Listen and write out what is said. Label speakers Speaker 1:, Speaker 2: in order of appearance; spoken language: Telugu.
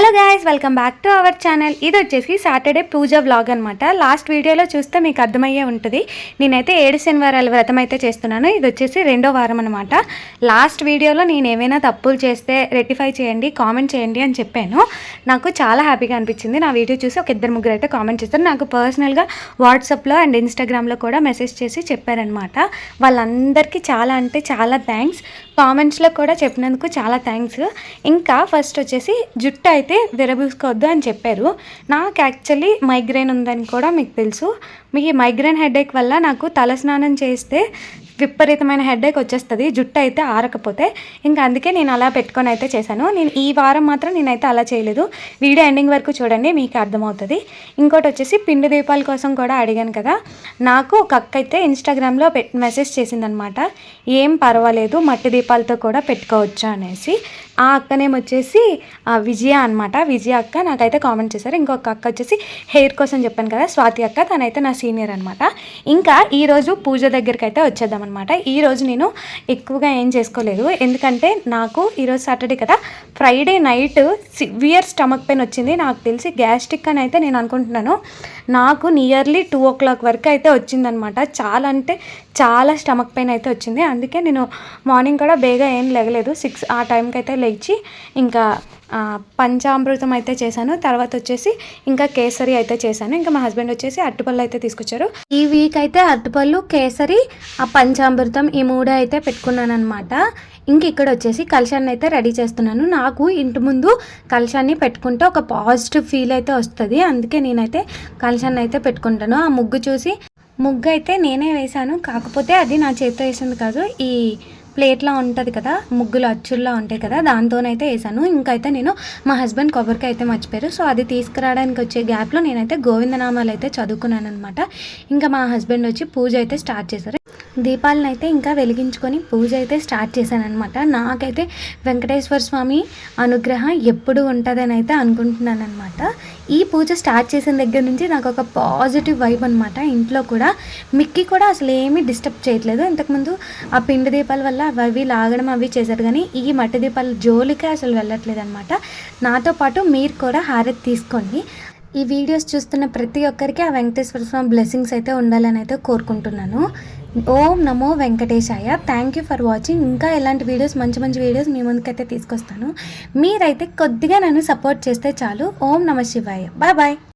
Speaker 1: Hello guys welcome back to our channel ఇది వచ్చేసి సాటర్డే పూజ వ్లాగ్ అనమాట లాస్ట్ వీడియోలో చూస్తే మీకు అర్థమయ్యే ఉంటుంది. నేనైతే ఏడు శనివారాల వ్రతం అయితే చేస్తున్నాను. ఇది వచ్చేసి రెండో వారం అనమాట లాస్ట్ వీడియోలో నేను ఏమైనా తప్పులు చేస్తే రెక్టిఫై చేయండి కామెంట్ చేయండి అని చెప్పాను. నాకు చాలా హ్యాపీగా అనిపించింది. నా వీడియో చూసి ఒక ఇద్దరు ముగ్గురు అయితే కామెంట్ చేస్తారు. నాకు పర్సనల్గా వాట్సాప్లో అండ్ ఇన్స్టాగ్రామ్లో కూడా మెసేజ్ చేసి చెప్పారనమాట వాళ్ళందరికీ చాలా అంటే చాలా థ్యాంక్స్ కామెంట్స్లో కూడా చెప్పినందుకు చాలా థ్యాంక్స్ ఇంకా ఫస్ట్ వచ్చేసి జుట్టు అయితే విరబూసుకోవద్దు అని చెప్పారు. నాకు యాక్చువల్లీ మైగ్రేన్ ఉందని కూడా మీకు తెలుసు. మీ మైగ్రేన్ హెడేక్ వల్ల నాకు తలస్నానం చేస్తే విపరీతమైన హెడేక్ వచ్చేస్తుంది జుట్టు అయితే ఆరకపోతే. ఇంకా అందుకే నేను అలా పెట్టుకొని అయితే చేశాను. నేను ఈ వారం మాత్రం నేనైతే అలా చేయలేదు. వీడియో ఎండింగ్ వరకు చూడండి మీకు అర్థమవుతుంది. ఇంకోటి వచ్చేసి పిండి దీపాల కోసం కూడా అడిగాను కదా. నాకు ఒక అక్క అయితే ఇన్స్టాగ్రామ్లో పెట్ మెసేజ్ చేసిందనమాట. ఏం పర్వాలేదు మట్టి దీపాలతో కూడా పెట్టుకోవచ్చు? అనేసి. ఆ అక్కనేమో వచ్చేసి విజయ అనమాట. విజయ అక్క నాకైతే కామెంట్ చేశారు. ఇంకొక అక్క వచ్చేసి హెయిర్ కోసం చెప్పాను కదా స్వాతి అక్క తనైతే నా సీనియర్ అనమాట. ఇంకా ఈరోజు పూజ దగ్గరికి అయితే వచ్చేద్దాం అనమాట ఈరోజు నేను ఎక్కువగా ఏం చేసుకోలేదు. ఎందుకంటే నాకు ఈరోజు సాటర్డే కదా. Friday night severe stomach pain వచ్చింది. నాకు తెలిసి గ్యాస్ట్రిక్ అని అయితే నేను అనుకుంటున్నాను. నాకు నియర్లీ టూ ఓ క్లాక్ వరకు అయితే వచ్చిందనమాట చాలా అంటే చాలా స్టమక్ పెయిన్ అయితే వచ్చింది. అందుకే నేను మార్నింగ్ కూడా బేగా ఏం లేగలేదు. సిక్స్ ఆ టైంకి అయితే లేచి ఇంకా పంచామృతం అయితే చేశాను. తర్వాత వచ్చేసి ఇంకా కేసరి అయితే చేశాను. ఇంకా మా హస్బెండ్ వచ్చేసి అరటిపళ్ళు అయితే తీసుకొచ్చారు. ఈ వీక్ అయితే అరటిపళ్ళు కేసరి ఆ పంచామృతం ఈ మూడు అయితే పెట్టుకున్నాను అనమాట ఇంక ఇక్కడ వచ్చేసి కలశాన్ని అయితే రెడీ చేస్తున్నాను. నాకు ఇంటి ముందు కలశాన్ని పెట్టుకుంటే ఒక పాజిటివ్ ఫీల్ అయితే వస్తుంది. అందుకే నేనైతే కలశాన్ని అయితే పెట్టుకుంటాను. ఆ ముగ్గు చూసి ముగ్గు అయితే నేనే వేశాను. కాకపోతే అది నా చేతితో వేసింది కాదు. ఈ ప్లేట్లా ఉంటుంది కదా ముగ్గులు అచ్చుల్లా ఉంటాయి కదా దాంతోనైతే వేసాను. ఇంకైతే నేను మా హస్బెండ్ కొబ్బరికాయ అయితే మర్చిపోయారు. సో అది తీసుకురావడానికి వచ్చే గ్యాప్లో నేనైతే గోవిందనామాలు అయితే చదువుకున్నాను అనమాట ఇంకా మా హస్బెండ్ వచ్చి పూజ అయితే స్టార్ట్ చేశారు. దీపాలను అయితే ఇంకా వెలిగించుకొని పూజ అయితే స్టార్ట్ చేశాను అనమాట నాకైతే వెంకటేశ్వర స్వామి అనుగ్రహం ఎప్పుడు ఉంటుందని అయితే అనుకుంటున్నాను అనమాట ఈ పూజ స్టార్ట్ చేసిన దగ్గర నుంచి నాకు ఒక పాజిటివ్ వైబ్ అనమాట ఇంట్లో కూడా మిక్కి కూడా అసలు ఏమీ డిస్టర్బ్ చేయట్లేదు. ఇంతకుముందు ఆ పిండి దీపాల వల్ల అవి అవి లాగడం అవి చేశారు. కానీ ఈ మట్టి దీపాల జోలికే అసలు వెళ్ళట్లేదు అనమాట నాతో పాటు మీరు కూడా హారతి తీసుకోండి. ఈ వీడియోస్ చూస్తున్న ప్రతి ఒక్కరికి ఆ వెంకటేశ్వర స్వామి బ్లెస్సింగ్స్ అయితే ఉండాలని అయితే కోరుకుంటున్నాను. ఓం నమో వెంకటేశాయ. థ్యాంక్ యూ ఫర్ వాచింగ్ ఇంకా ఎలాంటి వీడియోస్ మంచి మంచి వీడియోస్ మీ ముందుకైతే తీసుకొస్తాను. మీరైతే కొద్దిగా నన్ను సపోర్ట్ చేస్తే చాలు. ఓం నమ శివాయ. Bye bye